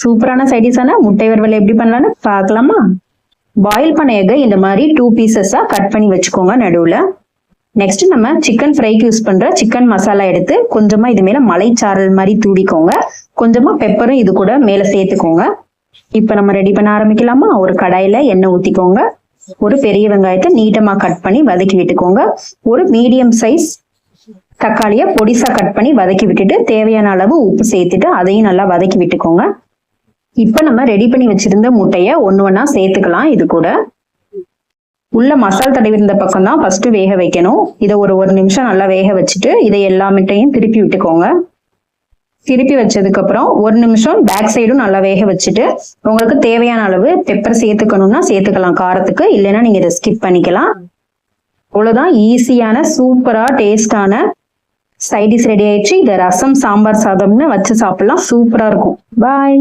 சூப்பரான சைடிஷான முட்டை வறுவல் எப்படி பண்ணலான்னு பார்க்கலாமா? பாயில் பண்ண எக்கை இந்த மாதிரி டூ பீசஸாக கட் பண்ணி வச்சுக்கோங்க நடுவில். நெக்ஸ்ட் நம்ம சிக்கன் ஃப்ரைக்கு யூஸ் பண்ணுற சிக்கன் மசாலா எடுத்து கொஞ்சமாக இது மேலே மலைச்சாரல் மாதிரி தூடிக்கோங்க கொஞ்சமாக பெப்பரும் இது கூட மேலே சேர்த்துக்கோங்க. இப்போ நம்ம ரெடி பண்ண ஆரம்பிக்கலாமா? ஒரு கடாயில் எண்ணெய் ஊற்றிக்கோங்க ஒரு பெரிய வெங்காயத்தை நீட்டமாக கட் பண்ணி வதக்கி விட்டுக்கோங்க. ஒரு மீடியம் சைஸ் தக்காளியை பொடிசாக கட் பண்ணி வதக்கி விட்டுட்டு தேவையான அளவு உப்பு சேர்த்துட்டு அதையும் நல்லா வதக்கி விட்டுக்கோங்க. இப்போ நம்ம ரெடி பண்ணி வச்சிருந்த முட்டையை ஒன்று ஒன்றா சேர்த்துக்கலாம். இது கூட உள்ள மசால் தடவி இருந்த பக்கம் தான் ஃபர்ஸ்ட் வேக வைக்கணும். இதை ஒரு ஒரு நிமிஷம் நல்லா வேக வச்சுட்டு இதை எல்லா முட்டையும் திருப்பி விட்டுக்கோங்க. திருப்பி வச்சதுக்கு அப்புறம் ஒரு நிமிஷம் பேக் சைடும் நல்லா வேக வச்சுட்டு உங்களுக்கு தேவையான அளவு பெப்பர் சேர்த்துக்கணும்னா சேர்த்துக்கலாம் காரத்துக்கு. இல்லைன்னா நீங்க இதை ஸ்கிப் பண்ணிக்கலாம். அவ்வளவுதான் ஈஸியான சூப்பரா டேஸ்டான சைடிஷ் ரெடி ஆயிடுச்சு. இதை ரசம் சாம்பார் சாதம்னு வச்சு சாப்பிடலாம். சூப்பரா இருக்கும். பாய்